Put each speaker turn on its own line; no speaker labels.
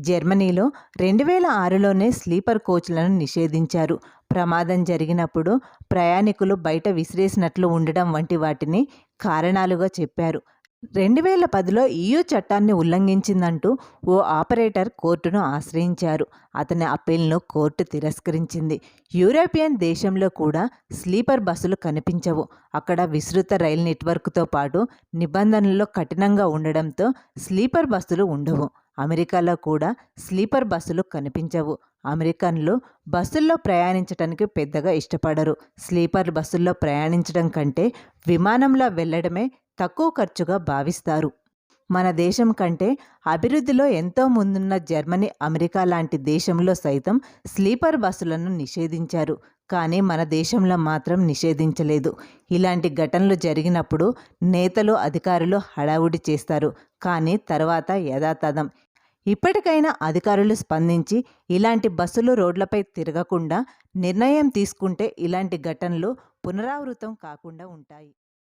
జర్మనీలో రెండు వేల ఆరులోనే స్లీపర్ కోచ్లను నిషేధించారు. ప్రమాదం జరిగినప్పుడు ప్రయాణికులు బయట విసిరేసినట్లు ఉండడం వంటి వాటిని కారణాలుగా చెప్పారు. రెండు వేల పదిలో ఈయూ చట్టాన్ని ఉల్లంఘించిందంటూ ఓ ఆపరేటర్ కోర్టును ఆశ్రయించారు. అతని అప్పీల్ను కోర్టు తిరస్కరించింది. యూరోపియన్ దేశంలో కూడా స్లీపర్ బస్సులు కనిపించవు. అక్కడ విస్తృత రైలు నెట్వర్క్తో పాటు నిబంధనల్లో కఠినంగా ఉండడంతో స్లీపర్ బస్సులు ఉండవు. అమెరికాలో కూడా స్లీపర్ బస్సులు కనిపించవు. అమెరికన్లు బస్సుల్లో ప్రయాణించడానికి పెద్దగా ఇష్టపడరు. స్లీపర్ బస్సుల్లో ప్రయాణించడం కంటే విమానంలో వెళ్ళడమే తక్కువ ఖర్చుగా భావిస్తారు. మన దేశం కంటే అభివృద్ధిలో ఎంతో ముందున్న జర్మనీ అమెరికా లాంటి దేశంలో సైతం స్లీపర్ బస్సులను నిషేధించారు. కానీ మన దేశంలో మాత్రం నిషేధించలేదు. ఇలాంటి ఘటనలు జరిగినప్పుడు నేతలు అధికారులు హడావుడి చేస్తారు. కానీ తర్వాత యథాతథం. ఇప్పటికైనా అధికారులు స్పందించి ఇలాంటి బస్సులు రోడ్లపై తిరగకుండా నిర్ణయం తీసుకుంటే ఇలాంటి ఘటనలు పునరావృతం కాకుండా ఉంటాయి.